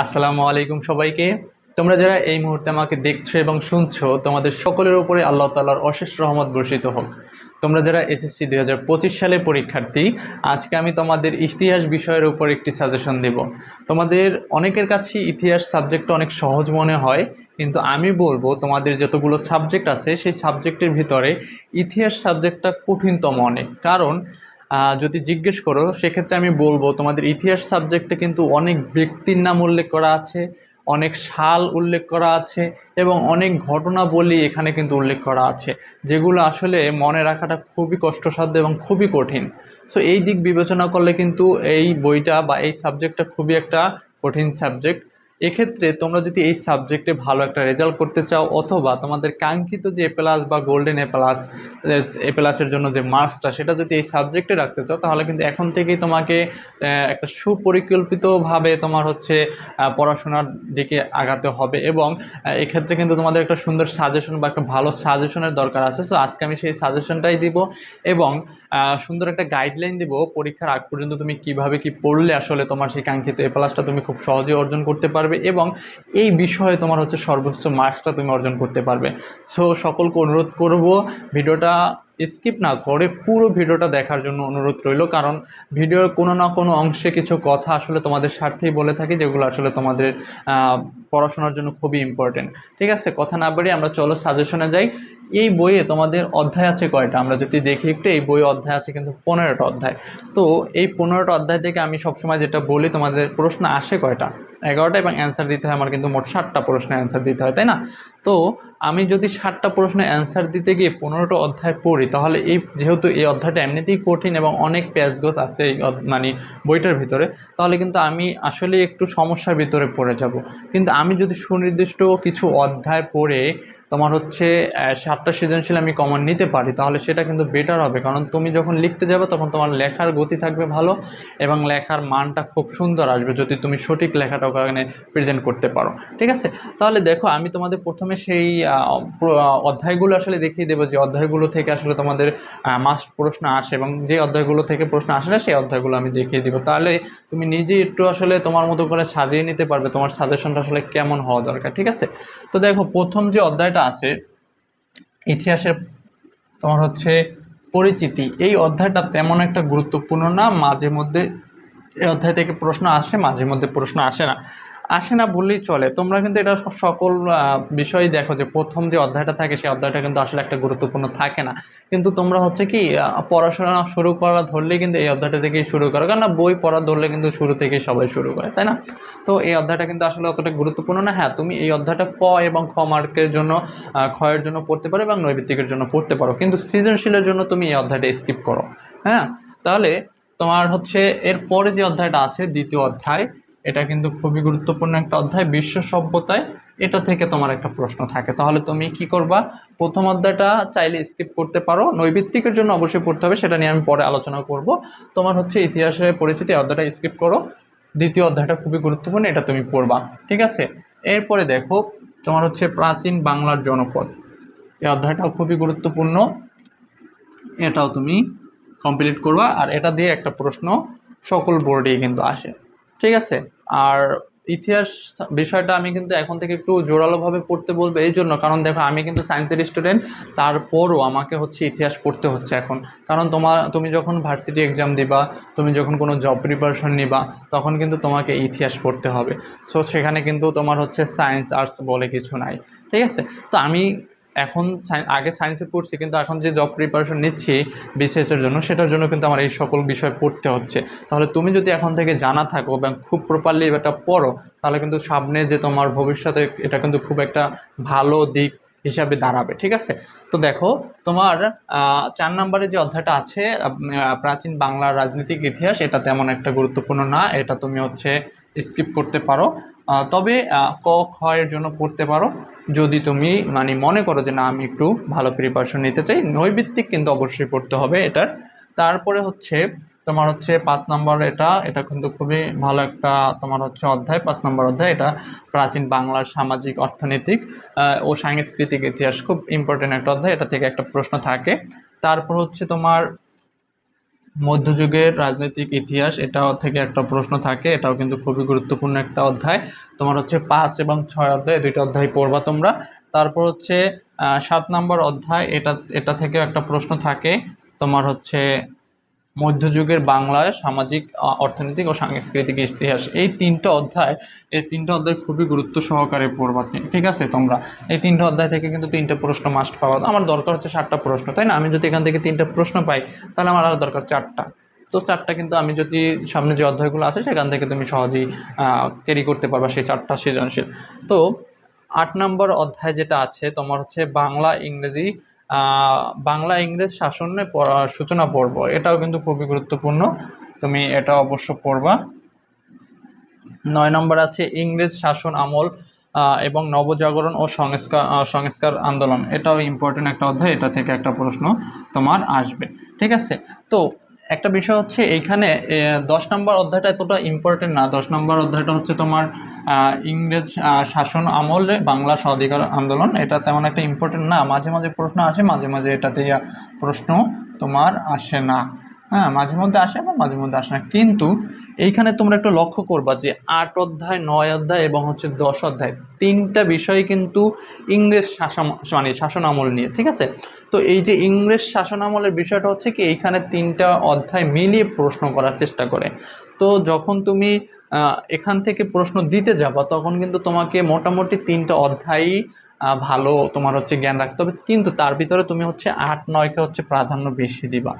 আসসালামু আলাইকুম সবাইকে। তোমরা যারা এই মুহূর্তে আমাকে দেখছ এবং শুনছো, তোমাদের সকলের উপরে আল্লাহ তাআলার অশেষ রহমত বর্ষিত হোক। তোমরা যারা এসএসসি দুই হাজার পঁচিশ সালে পরীক্ষার্থী, আজকে আমি তোমাদের ইতিহাস বিষয়ের উপর একটি সাজেশন দেব। তোমাদের অনেকের কাছে ইতিহাস সাবজেক্টটা অনেক সহজ মনে হয়, কিন্তু আমি বলব তোমাদের যতগুলো সাবজেক্ট আছে, সেই সাবজেক্টের ভিতরে ইতিহাস সাবজেক্টটা কঠিনতম অনেক। কারণ যদি জিজ্ঞেস করো, সেক্ষেত্রে আমি বলব, তোমাদের ইতিহাস সাবজেক্টে কিন্তু অনেক ব্যক্তির নাম উল্লেখ করা আছে, অনেক সাল উল্লেখ করা আছে, এবং অনেক ঘটনাবলী এখানে কিন্তু উল্লেখ করা আছে, যেগুলো আসলে মনে রাখাটা খুবই কষ্টসাধ্য এবং খুবই কঠিন। সো এই দিক বিবেচনা করলে কিন্তু এই বইটা বা এই সাবজেক্টটা খুবই একটা কঠিন সাবজেক্ট এক্ষেত্রে তোমরা যদি এই সাবজেক্টে ভালো একটা রেজাল্ট করতে চাও অথবা তোমাদের কাঙ্ক্ষিত যে এ প্লাস বা গোল্ডেন এ প্লাস এ প্লাসের জন্য যে মার্কসটা সেটা যদি এই সাবজেক্টে রাখতে চাও, তাহলে কিন্তু এখন থেকেই তোমাকে একটা সুপরিকল্পিতভাবে তোমার হচ্ছে পড়াশোনার দিকে আগাতে হবে এবং এক্ষেত্রে কিন্তু তোমাদের একটা সুন্দর সাজেশন বা একটা ভালো সাজেশনের দরকার আছে। সো আজকে আমি সেই সাজেশনটাই দিব এবং সুন্দর একটা গাইডলাইন দিব পরীক্ষার আগ পর্যন্ত তুমি কীভাবে কি পড়লে আসলে তোমার সেই কাঙ্ক্ষিত এ প্লাসটা তুমি খুব সহজে অর্জন করতে পারবে। এবং এই বিষয়ে তোমার হচ্ছে সর্বোচ্চ মার্কসটা তুমি অর্জন করতে পারবে। সো সকলকে অনুরোধ করব, ভিডিওটা স্কিপ না করে পুরো ভিডিওটা দেখার জন্য অনুরোধ রইল। কারণ ভিডিওর কোনো না কোনো অংশে কিছু কথা আসলে তোমাদের স্বার্থেই বলে থাকি, যেগুলো আসলে তোমাদের পড়াশোনার জন্য খুবই ইম্পর্টেন্ট ঠিক আছে? কথা না বাড়িয়ে আমরা চলো সাজেশনে যাই। এই বইয়ে তোমাদের অধ্যায় আছে কয়টা? আমরা যদি দেখি একটু, এই বইয়ে অধ্যায় আছে কিন্তু পনেরোটা অধ্যায়। তো, এই পনেরোটা অধ্যায় থেকে আমি সবসময় যেটা বলি, তোমাদের প্রশ্ন আসে কয়টা? এগারোটা এবং অ্যান্সার দিতে হয়, আমার কিন্তু মোট ষাটটা প্রশ্নের অ্যান্সার দিতে হয়, তাই না? তো আমি যদি ষাটটা প্রশ্নের অ্যান্সার দিতে গিয়ে পনেরোটা অধ্যায় পড়ি, তাহলে এই যেহেতু এই অধ্যায়টা এমনিতেই কঠিন এবং অনেক প্যাচগোছ আছে এই মানে বইটার ভিতরে, তাহলে কিন্তু আমি আসলে একটু সমস্যার ভিতরে পড়ে যাব। কিন্তু আমি যদি সুনির্দিষ্ট কিছু অধ্যায় পড়ে তোমার হচ্ছে সাতটা সৃজনশীল আমি কমন নিতে পারি, তাহলে সেটা কিন্তু বেটার হবে। কারণ তুমি যখন লিখতে যাবে, তখন তোমার লেখার গতি থাকবে ভালো এবং লেখার মানটা খুব সুন্দর আসবে যদি তুমি সঠিক লেখাটা ওখানে প্রেজেন্ট করতে পারো। ঠিক আছে? তাহলে দেখো, আমি তোমাদের প্রথমে সেই অধ্যায়গুলো আসলে দেখিয়ে দেবো, যে অধ্যায়গুলো থেকে আসলে তোমাদের মাস্ট প্রশ্ন আসে এবং যে অধ্যায়গুলো থেকে প্রশ্ন আসে না, সেই অধ্যায়গুলো আমি দেখিয়ে দিব। তাহলে তুমি নিজে একটু আসলে তোমার মতো করে সাজিয়ে নিতে পারবে, তোমার সাজেশনটা আসলে কেমন হওয়া দরকার, ঠিক আছে? তো দেখো, প্রথম যে অধ্যায়টা আছে, ইতিহাসের তোমার হচ্ছে পরিচিতি। এই অধ্যায়টা তেমন একটা গুরুত্বপূর্ণ না, মাঝে মধ্যে এই অধ্যায় থেকে প্রশ্ন আসে, মাঝে মধ্যে প্রশ্ন আসে না। আসে না বললেই চলে। তোমরা কিন্তু এটা সকল বিষয়ই দেখো যে প্রথম যে অধ্যায়টা থাকে সেই অধ্যায়টা কিন্তু আসলে একটা গুরুত্বপূর্ণ থাকে না। কিন্তু তোমরা হচ্ছে কি পড়াশোনা শুরু করা ধরলেই কিন্তু এই অধ্যায়টা থেকেই শুরু করো। কারণ না বই পড়া ধরলে কিন্তু শুরু থেকেই সবাই শুরু করে, তাই না? তো এই অধ্যায়টা কিন্তু আসলে অতটা গুরুত্বপূর্ণ না। হ্যাঁ তুমি এই অধ্যায়টা ক এবং খ মার্কের জন্য ক্ষয়ের জন্য পড়তে পারো এবং নৈবিত্তিকের জন্য পড়তে পারো। কিন্তু সৃজনশীলের জন্য তুমি এই অধ্যায়টা স্কিপ করো। হ্যাঁ? তাহলে তোমার হচ্ছে এর পরে যে অধ্যায়টা আছে, দ্বিতীয় অধ্যায় এটা কিন্তু খুবই গুরুত্বপূর্ণ একটা অধ্যায়, বিশ্ব সভ্যতায় এটা থেকে তোমার একটা প্রশ্ন থাকে। তাহলে তুমি কি করবা? প্রথম অধ্যায়টা চাইলে স্কিপ করতে পারো, নৈবিত্তিকের জন্য অবশ্যই পড়তে হবে, সেটা নিয়ে আমি পরে আলোচনা করব। তোমার হচ্ছে ইতিহাসের পরিচিতি অধ্যায়টা স্কিপ করো। দ্বিতীয় অধ্যায়টা খুবই গুরুত্বপূর্ণ, এটা তুমি পড়বা, ঠিক আছে? এরপরে দেখো, তোমার হচ্ছে প্রাচীন বাংলার জনপদ। এই অধ্যায়টাও খুবই গুরুত্বপূর্ণ, এটাও তুমি কমপ্লিট করবা। আর এটা দিয়ে একটা প্রশ্ন সকল বোর্ডেই কিন্তু আসে। ঠিক আছে? আর ইতিহাস বিষয়টা আমি কিন্তু এখন থেকে একটু জোরালোভাবে পড়তে বলব এই জন্য। কারণ দেখো, আমি কিন্তু সায়েন্সের স্টুডেন্ট তারপরও আমাকে হচ্ছে ইতিহাস পড়তে হচ্ছে এখন। কারণ তোমার তুমি যখন ভার্সিটি এক্সাম দিবা, তুমি যখন কোনো জব প্রিপারেশন নিবা, তখন কিন্তু তোমাকে ইতিহাস পড়তে হবে। সো সেখানে কিন্তু তোমার হচ্ছে সায়েন্স আর্টস বলে কিছু নাই। ঠিক আছে? তো আমি এখন আগে সায়েন্সে পড়ছি, কিন্তু এখন যে জব প্রিপারেশন নিচ্ছি বিসিএসের জন্য, সেটার জন্য কিন্তু আমার এই সকল বিষয় পড়তে হচ্ছে। তাহলে তুমি যদি এখন থেকে জানা থাকো এবং খুব প্রপারলি এটা পড়ো, তাহলে কিন্তু সামনে যে তোমার ভবিষ্যতে এটা কিন্তু খুব একটা ভালো দিক হিসাবে দাঁড়াবে, ঠিক আছে? তো দেখো, তোমার চার নম্বরে যে অধ্যায়টা আছে প্রাচীন বাংলার রাজনৈতিক ইতিহাস, এটা তেমন একটা গুরুত্বপূর্ণ না, এটা তুমি হচ্ছে স্কিপ করতে পারো। তবে ক, খ এর জন্য পড়তে পারো। যদি তুমি মানে মনে করো যে না, আমি একটু ভালো প্রিপারেশন নিতে চাই, নৈবিত্তিক কিন্তু অবশ্যই পড়তে হবে এটার। তারপরে হচ্ছে, তোমার হচ্ছে পাঁচ নম্বর এটা এটা কিন্তু খুবই ভালো একটা তোমার হচ্ছে অধ্যায়, পাঁচ নম্বর অধ্যায়। এটা প্রাচীন বাংলার সামাজিক অর্থনৈতিক ও সাংস্কৃতিক ইতিহাস, খুব ইম্পর্টেন্ট একটা অধ্যায়। এটা থেকে একটা প্রশ্ন থাকে। তারপর হচ্ছে তোমার মধ্যযুগের রাজনৈতিক ইতিহাস এটা থেকে একটা প্রশ্ন থাকে, এটাও কিন্তু খুবই গুরুত্বপূর্ণ একটা অধ্যায়। তোমার হচ্ছে পাঁচ এবং ছয় অধ্যায়, দুইটা অধ্যায় পড়বা তোমরা। তারপর হচ্ছে সাত নম্বর অধ্যায়, এটা এটা থেকে একটা প্রশ্ন থাকে, তোমার হচ্ছে মধ্যযুগের বাংলায় সামাজিক অর্থনৈতিক ও সাংস্কৃতিক ইতিহাস। এই তিনটা অধ্যায়, এই তিনটা অধ্যায় খুবই গুরুত্ব সহকারে পড়বা ঠিক আছে তোমরা? এই তিনটা অধ্যায় থেকে কিন্তু তিনটা প্রশ্ন মাস্ট পাওয়া আমার দরকার হচ্ছে সাতটা প্রশ্ন, তাই না? আমি যদি এখান থেকে তিনটা প্রশ্ন পাই, তাহলে আমার আরও দরকার চারটা। তো চারটা কিন্তু আমি যদি সামনে যে অধ্যায়গুলো আছে, সেখান থেকে তুমি সহজেই ক্যারি করতে পারবা সেই চারটা সৃজনশীল। তো আট নম্বর অধ্যায় যেটা আছে, তোমার হচ্ছে বাংলা, ইংরেজি বাংলা ইংরেজ শাসনে পড়া- সূচনা পর্ব, এটাও কিন্তু খুবই গুরুত্বপূর্ণ। তুমি এটা অবশ্য পড়বা। নয় নম্বর আছে ইংরেজ শাসন আমল এবং নবজাগরণ ও সংস্কার সংস্কার আন্দোলন। এটাও ইম্পর্টেন্ট একটা অধ্যায়, এটা থেকে একটা প্রশ্ন তোমার আসবে। ঠিক আছে? তো একটা বিষয় হচ্ছে এইখানে দশ নম্বর অধ্যায়টা এতটা ইম্পর্টেন্ট না। দশ নম্বর অধ্যায়টা হচ্ছে তোমার ইংরেজ শাসন আমলে বাংলা স্বাধিকার আন্দোলন। এটা তেমন একটা ইম্পর্টেন্ট না। মাঝে মাঝে প্রশ্ন আসে, মাঝে মাঝে এটাতে প্রশ্ন তোমার আসে না। হ্যাঁ মাঝে মধ্যে আসে বা মাঝে মধ্যে আসে না। কিন্তু এইখানে তোমরা একটু লক্ষ্য করবা যে আট অধ্যায়, নয় অধ্যায় এবং হচ্ছে দশ অধ্যায়, তিনটা বিষয় কিন্তু ইংরেজ শাসন মানে শাসন আমল নিয়ে, ঠিক আছে? তো এই যে ইংরেজ শাসন আমলের বিষয়টা হচ্ছে কি, এইখানে তিনটা অধ্যায় মিলিয়ে প্রশ্ন করার চেষ্টা করে। তো যখন তুমি এখান থেকে প্রশ্ন দিতে যাবা, তখন কিন্তু তোমাকে মোটামুটি তিনটা অধ্যায়ই ভালো তোমার হচ্ছে জ্ঞান রাখতে হবে। কিন্তু তার ভিতরে তুমি হচ্ছে আট, নয়কে হচ্ছে প্রাধান্য বেশি দিবা।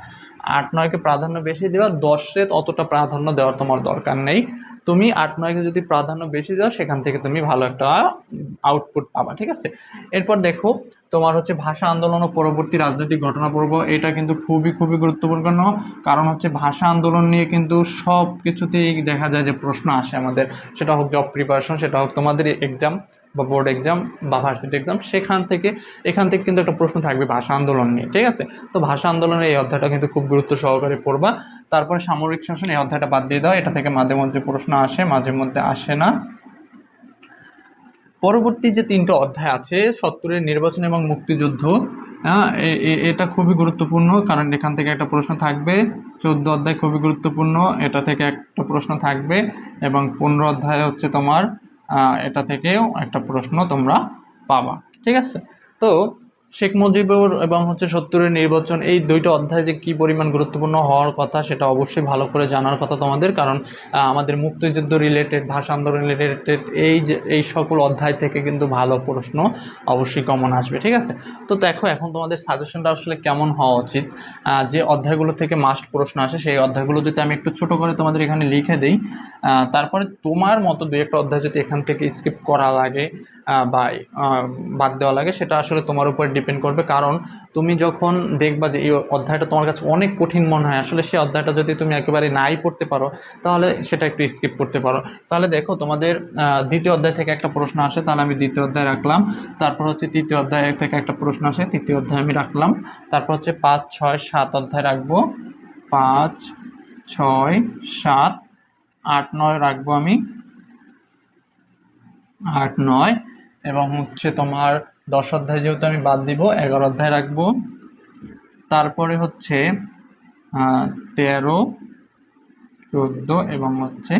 আট নয়কে প্রাধান্য বেশি দিবা দশে অতটা প্রাধান্য দেওয়ার তোমার দরকার নেই। তুমি আট নয়কে যদি প্রাধান্য বেশি দাও, সেখান থেকে তুমি ভালো একটা আউটপুট পাবা, ঠিক আছে? এরপর দেখো, তোমার হচ্ছে ভাষা আন্দোলন ও পরবর্তী রাজনৈতিক ঘটনা পর্ব। এটা কিন্তু খুবই খুবই গুরুত্বপূর্ণ, কারণ হচ্ছে ভাষা আন্দোলন নিয়ে কিন্তু সব কিছুতেই দেখা যায় যে প্রশ্ন আসে আমাদের। সেটা হোক জব প্রিপারেশন সেটা হোক তোমাদের এক্সাম বা বোর্ড এক্সাম বা ভার্সিটি এক্সাম সেখান থেকে, এখান থেকে কিন্তু একটা প্রশ্ন থাকবে ভাষা আন্দোলন নিয়ে, ঠিক আছে? তো ভাষা আন্দোলনের এই অধ্যায়টা কিন্তু খুব গুরুত্ব সহকারে পড়বা। তারপরে সামরিক শাসন, এই অধ্যায়টা বাদ দিয়ে দাও, এটা থেকে মাঝে মধ্যে প্রশ্ন আসে, মাঝে মধ্যে আসে না। পরবর্তী যে তিনটা অধ্যায় আছে, সত্তরের নির্বাচন এবং মুক্তিযুদ্ধ হ্যাঁ এটা খুবই গুরুত্বপূর্ণ, কারণ এখান থেকে একটা প্রশ্ন থাকবে। চোদ্দ অধ্যায় খুবই গুরুত্বপূর্ণ, এটা থেকে একটা প্রশ্ন থাকবে, এবং পনেরো অধ্যায় হচ্ছে তোমার এটা থেকেও একটা প্রশ্ন তোমরা পাবা ঠিক আছে? তো শেখ মুজিবুর এবং হচ্ছে সত্তরের নির্বাচন, এই দুইটা অধ্যায় যে কী পরিমাণ গুরুত্বপূর্ণ হওয়ার কথা সেটা অবশ্যই ভালো করে জানার কথা তোমাদের। কারণ আমাদের মুক্তিযুদ্ধ রিলেটেড ভাষা আন্দোলন রিলেটেড এই যে, এই সকল অধ্যায় থেকে কিন্তু ভালো প্রশ্ন অবশ্যই কমন আসবে, ঠিক আছে? তো দেখো, এখন তোমাদের সাজেশনটা আসলে কেমন হওয়া উচিত? যে অধ্যায়গুলো থেকে মাস্ট প্রশ্ন আসে, সেই অধ্যায়গুলো যদি আমি একটু ছোট করে তোমাদের এখানে লিখে দিই তারপরে তোমার মতো দু একটা অধ্যায় যদি এখান থেকে স্কিপ করা লাগে বা বাদ দেওয়া লাগে, সেটা আসলে তোমার উপর ডিপেন্ড করবে। কারণ তুমি যখন দেখবা যে, এই অধ্যায়টা তোমার কাছে অনেক কঠিন মনে হয়, আসলে সেই অধ্যায়টা যদি তুমি একেবারে নাই পড়তে পারো, তাহলে সেটা একটু স্কিপ করতে পারো। তাহলে দেখো, তোমাদের দ্বিতীয় অধ্যায় থেকে একটা প্রশ্ন আসে, তাহলে আমি দ্বিতীয় অধ্যায় রাখলাম। তারপর হচ্ছে তৃতীয় অধ্যায় থেকে একটা প্রশ্ন আসে, তৃতীয় অধ্যায় আমি রাখলাম। তারপর হচ্ছে পাঁচ, ছয়, সাত অধ্যায় রাখব। পাঁচ, ছয়, সাত, আট, নয় রাখব আমি। আট, নয়, এবং হচ্ছে তোমার দশ অধ্যায় যেহেতু আমি বাদ দিব, এগারো অধ্যায় রাখব। তারপরে হচ্ছে তেরো, চোদ্দ এবং হচ্ছে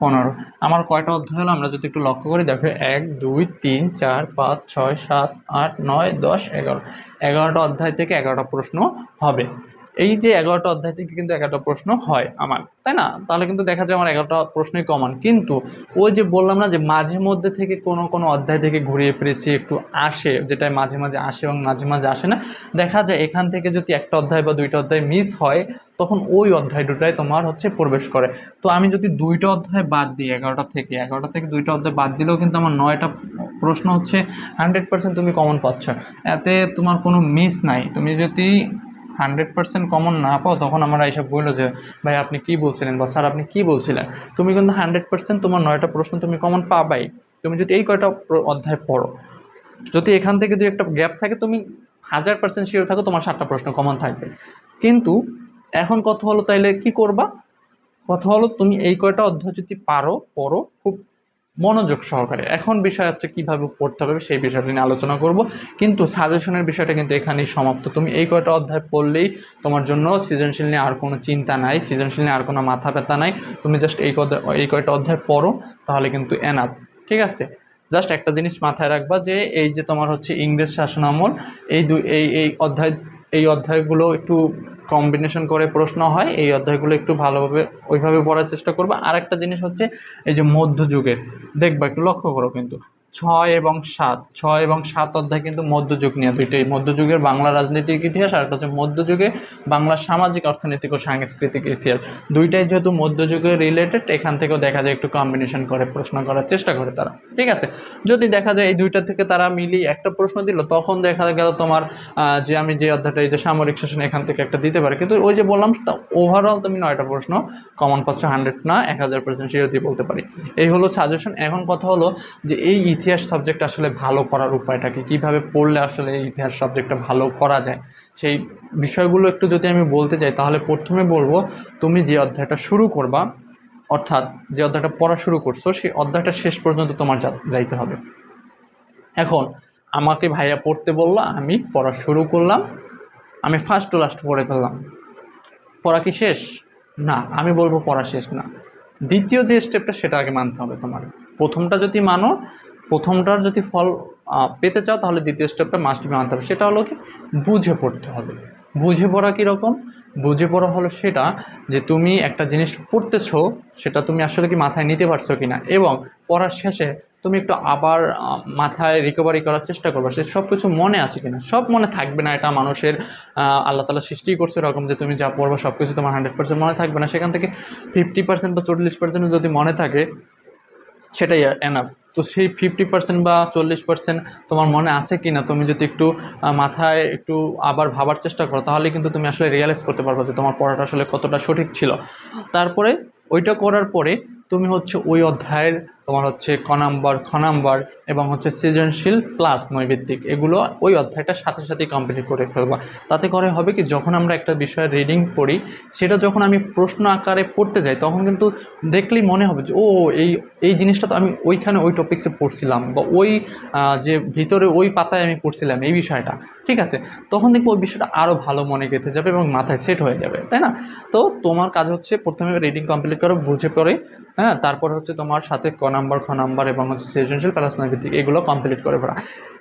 পনেরো। আমার কয়টা অধ্যায় হলো আমরা যদি একটু লক্ষ্য করি, দেখো এক, দুই, তিন, চার, পাঁচ, ছয়, সাত, আট, নয়, দশ, এগারো। এগারোটা অধ্যায় থেকে এগারোটা প্রশ্ন হবে। এই যে এগারোটা অধ্যায় থেকে কিন্তু এগারোটা প্রশ্ন হয় আমার, তাই না? তাহলে কিন্তু দেখা যায় আমার এগারোটা প্রশ্নই কমন কিন্তু ওই যে বললাম না যে মাঝে মধ্যে থেকে কোনো কোনো অধ্যায় থেকে ঘুরিয়ে ফিরেছি, একটু আসে যেটা মাঝে মাঝে আসে এবং মাঝে মাঝে আসে না, দেখা যায় এখান থেকে যদি একটা অধ্যায় বা দুইটা অধ্যায় মিস হয়, তখন ওই অধ্যায় দুটাই তোমার হচ্ছে প্রবেশ করে। তো আমি যদি দুইটা অধ্যায় বাদ দিই এগারোটা থেকে এগারোটা থেকে দুইটা অধ্যায় বাদ দিলেও কিন্তু আমার নয়টা প্রশ্ন হচ্ছে হান্ড্রেড পার্সেন্ট তুমি কমন পাচ্ছ। এতে তোমার কোনো মিস নাই। তুমি যদি হান্ড্রেড পার্সেন্ট কমন না পাও, তখন আমরা এইসব বলল যে, ভাই, আপনি কি বলছিলেন বা স্যার, আপনি কি বলছিলেন? তুমি কিন্তু হান্ড্রেড পার্সেন্ট তোমার নয়টা প্রশ্ন তুমি কমন পাবাই। তুমি যদি এই কয়টা অধ্যায় পড়ো, যদি এখান থেকে যদি একটা গ্যাপ থাকে, তুমি হাজার পার্সেন্ট শিওর থাকো তোমার সাতটা প্রশ্ন কমন থাকবে। কিন্তু এখন কথা হলো তাইলে কি করবা? কথা হলো তুমি এই কয়টা অধ্যায় যদি পারো, পড়ো, খুব মনোযোগ সহকারে। এখন বিষয় হচ্ছে কীভাবে পড়তে হবে সেই বিষয়টা নিয়ে আলোচনা করব। কিন্তু সাজেশনের বিষয়টা কিন্তু এখানেই সমাপ্ত। তুমি এই কয়টা অধ্যায় পড়লেই তোমার জন্য সৃজনশীল নিয়ে আর কোনো চিন্তা নাই, সৃজনশীল নিয়ে আর কোনো মাথা ব্যথা নাই। তুমি জাস্ট এই কয়টা এই কয়টা অধ্যায় পড়ো, তাহলে কিন্তু এনাফ ঠিক আছে? জাস্ট একটা জিনিস মাথায় রাখবা যে, এই যে তোমার হচ্ছে ইংরেজ শাসন আমল এই দুই এই এই অধ্যায়, এই অধ্যায়গুলো একটু কম্বিনেশন করে প্রশ্ন হয়, এই অধ্যায়গুলো একটু ভালোভাবে ওইভাবে পড়ার চেষ্টা করব। আর একটা জিনিস হচ্ছে, এই যে মধ্যযুগের, দেখবা একটু লক্ষ্য করো কিন্তু। ছয় এবং সাত। ছয় এবং সাত অধ্যায় কিন্তু মধ্যযুগ নিয়ে দুইটাই মধ্যযুগের বাংলা রাজনৈতিক ইতিহাস আর হচ্ছে মধ্যযুগে বাংলার সামাজিক অর্থনৈতিক ও সাংস্কৃতিক ইতিহাস। দুইটাই যেহেতু মধ্যযুগে রিলেটেড এখান থেকেও দেখা যায় একটু কম্বিনেশন করে, প্রশ্ন করার চেষ্টা করে তারা। ঠিক আছে? যদি দেখা যায় এই দুইটা থেকে তারা মিলিয়ে একটা প্রশ্ন দিল, তখন দেখা গেল তোমার যে আমি যে অধ্যায়টা, এই যে সামরিক শাসন এখান থেকে একটা দিতে পারে। কিন্তু ওই যে বললাম, তা ওভারঅল তুমি নয়টা প্রশ্ন কমন পাচ্ছ হান্ড্রেড না, এক হাজার পার্সেন্ট শিওর দিয়ে বলতে পারি। এই হলো সাজেশন এখন কথা হলো যে এই ইতিহাস সাবজেক্ট আসলে ভালো করার উপায়টা কি কীভাবে পড়লে আসলে ইতিহাস সাবজেক্টটা ভালো করা যায়, সেই বিষয়গুলো একটু যদি আমি বলতে চাই তাহলে প্রথমে বলব, তুমি যে অধ্যায়টা শুরু করবা, অর্থাৎ যে অধ্যায়টা পড়া শুরু করছ, সেই অধ্যায়টা শেষ পর্যন্ত তোমার যাইতে হবে। এখন, আমাকে ভাইয়া পড়তে বলল, আমি পড়া শুরু করলাম, আমি ফার্স্ট টু লাস্ট পড়ে ফেললাম। পড়া কি শেষ? না, আমি বলব পড়া শেষ না। দ্বিতীয় যে স্টেপটা সেটা আগে মানতে হবে তোমার। প্রথমটা যদি মানো প্রথমটার যদি ফল পেতে চাও তাহলে দ্বিতীয় স্টেপটা মাস্ট বি মানতে হবে। সেটা হলো কি? বুঝে পড়তে হবে। বুঝে পড়া কীরকম? বুঝে পড়া হলো সেটা যে তুমি একটা জিনিস পড়তেছো, সেটা তুমি আসলে কি মাথায় নিতে পারছ কি না এবং পড়ার শেষে তুমি একটু আবার মাথায় রিকভারি করার চেষ্টা করবে। সে সব কিছু মনে আছে কিনা? সব মনে থাকবে না এটা মানুষের আল্লাহ তালা সৃষ্টি করছে এরকম যে তুমি যা পড়ব সব কিছু তোমার হান্ড্রেড পার্সেন্ট মনে থাকবে না। সেখান থেকে ফিফটি পার্সেন্ট বা চল্লিশ পার্সেন্ট যদি মনে থাকে, সেটাই এনাফ তো সেই ফিফটি পার্সেন্ট বা চল্লিশ পার্সেন্ট তোমার মনে আছে কি না তুমি যদি একটু মাথায় একটু আবার ভাবার চেষ্টা করো, তাহলে কিন্তু তুমি আসলে রিয়ালাইজ করতে পারবে যে তোমার পড়াটা আসলে কতটা সঠিক ছিল। তারপরে ওইটা করার পরে তুমি হচ্ছে ওই অধ্যায়ের তোমার হচ্ছে ক নাম্বার, খ নাম্বার এবং হচ্ছে সৃজনশীল প্লাস নৈবেদিক এগুলো ওই অধ্যায়টার সাথে সাথে কমপ্লিট করে ফেলবা। তাতে করে হবে কি, যখন আমরা একটা বিষয়ের রিডিং পড়ি, সেটা যখন আমি প্রশ্ন আকারে পড়তে যাই, তখন কিন্তু দেখলেই মনে হবে যে, ও, এই এই জিনিসটা তো আমি ওইখানে ওই টপিক্সে পড়ছিলাম বা ওই যে ভিতরে ওই পাতায় আমি পড়ছিলাম এই বিষয়টা। ঠিক আছে? তখন দেখব ওই বিষয়টা আরও ভালো মনে গেঁথে যাবে এবং মাথায় সেট হয়ে যাবে, তাই না? তো তোমার কাজ হচ্ছে প্রথমে রিডিং কমপ্লিট করো, বুঝে পড়ে হ্যাঁ? তারপর হচ্ছে তোমার সাথে নাম্বার, খ নাম্বার এবং হচ্ছে সৃজনশীল প্লাস নৈভিত্তিক এগুলো কমপ্লিট করে পড়া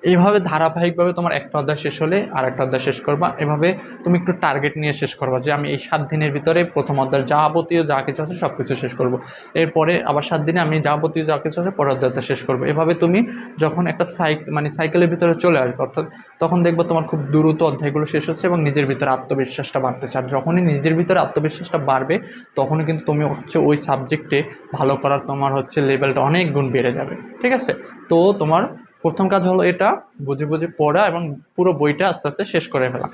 এইভাবে ধারাবাহিকভাবে তোমার একটা অধ্যায় শেষ হলে আর একটা অধ্যায় শেষ করবা। এভাবে তুমি একটু টার্গেট নিয়ে শেষ করবা যে আমি এই সাত দিনের ভিতরে প্রথম অধ্যায় যাবতীয় যা কিছু আছে সব কিছু শেষ করব। এরপরে আবার সাত দিনে আমি যাবতীয় যা কিছু আছে পরের অধ্যায়টা শেষ করব। এভাবে তুমি যখন একটা সাইক মানে সাইকেলের ভিতরে চলে আসবে, অর্থাৎ তখন দেখব তোমার খুব দ্রুত অধ্যায়গুলো শেষ হচ্ছে এবং নিজের ভিতরে আত্মবিশ্বাসটা বাড়তেছে। আর যখনই নিজের ভিতরে আত্মবিশ্বাসটা বাড়বে, তখনই কিন্তু তুমি হচ্ছে ওই সাবজেক্টে ভালো করার তোমার হচ্ছে লেভেলটা অনেক গুণ বেড়ে যাবে, ঠিক আছে? তো তোমার প্রথম কাজ হলো এটা, বুঝে বুঝে পড়া এবং পুরো বইটা আস্তে আস্তে শেষ করে ফেলা।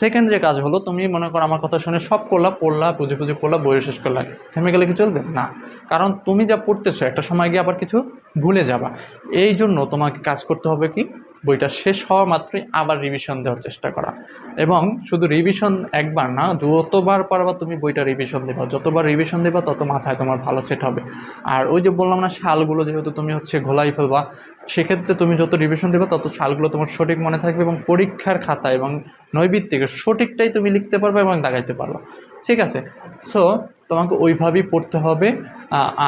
সেকেন্ড যে কাজ হলো, তুমি মনে করো আমার কথা শুনে সব করলা, পড়লা, বুঝে বুঝে পড়লা বই শেষ করলা। থেমে গেলে কি চলবে? না। কারণ তুমি যা পড়তেছো, একটা সময় গিয়ে আবার কিছু ভুলে যাবা। এই জন্য তোমাকে কাজ করতে হবে কি? বইটা শেষ হওয়া মাত্রই আবার রিভিশন দেওয়ার চেষ্টা করা। এবং শুধু রিভিশন একবার না, যতবার পারবা তুমি বইটা রিভিশন দেবা। যতবার রিভিশন দেবা, তত মাথায় তোমার ভালো সেট হবে। আর ওই যে বললাম না, শালগুলো যেহেতু তুমি হচ্ছে ঘোলাই ফেলবা সেক্ষেত্রে তুমি যত রিভিশন দেবে, তত সালগুলো তোমার সঠিক মনে থাকবে এবং পরীক্ষার খাতা এবং নৈবিত্তিকের সঠিকটাই তুমি লিখতে পারবে এবং দাগাইতে পারবে। ঠিক আছে? সো তোমাকে ওইভাবেই পড়তে হবে।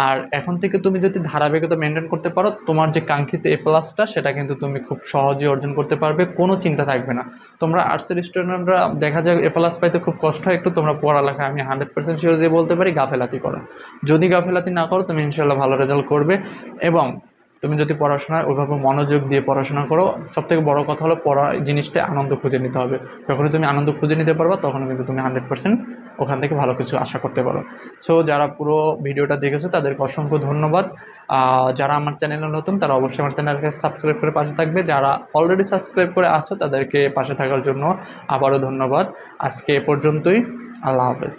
আর এখন থেকে তুমি যদি ধারাবাহিকতা মেনটেন করতে পারো, তোমার যে কাঙ্ক্ষিত এ প্লাসটা সেটা কিন্তু তুমি খুব সহজে অর্জন করতে পারবে, কোনো চিন্তা থাকবে না। তোমরা আর্টসের স্টুডেন্টরা দেখা যায় এ প্লাস পাইতে খুব কষ্ট হয়, একটু তোমরা পড়ালেখা, আমি হান্ড্রেড পার্সেন্ট শিওর দিয়ে বলতে পারি, গাফেলাতি করো। যদি গাফেলাতি না করো, তুমি ইনশাল্লাহ ভালো রেজাল্ট করবে এবং তুমি যদি পড়াশোনায় ওইভাবে মনোযোগ দিয়ে পড়াশোনা করো, সবথেকে বড় কথা হলো পড়া জিনিসটা আনন্দ খুঁজে নিতে হবে। যখনই তুমি আনন্দ খুঁজে নিতে পারবা তখন কিন্তু তুমি হান্ড্রেড পার্সেন্ট ওখান থেকে ভালো কিছু আশা করতে পারো। সো যারা পুরো ভিডিওটা দেখেছ, তাদেরকে অসংখ্য ধন্যবাদ। যারা আমার চ্যানেলে নতুন, তারা অবশ্যই আমার চ্যানেলকে সাবস্ক্রাইব করে পাশে থাকবে। যারা অলরেডি সাবস্ক্রাইব করে আছো, তাদেরকে পাশে থাকার জন্য আবারও ধন্যবাদ। আজকে এ পর্যন্তই। আল্লাহ হাফেজ।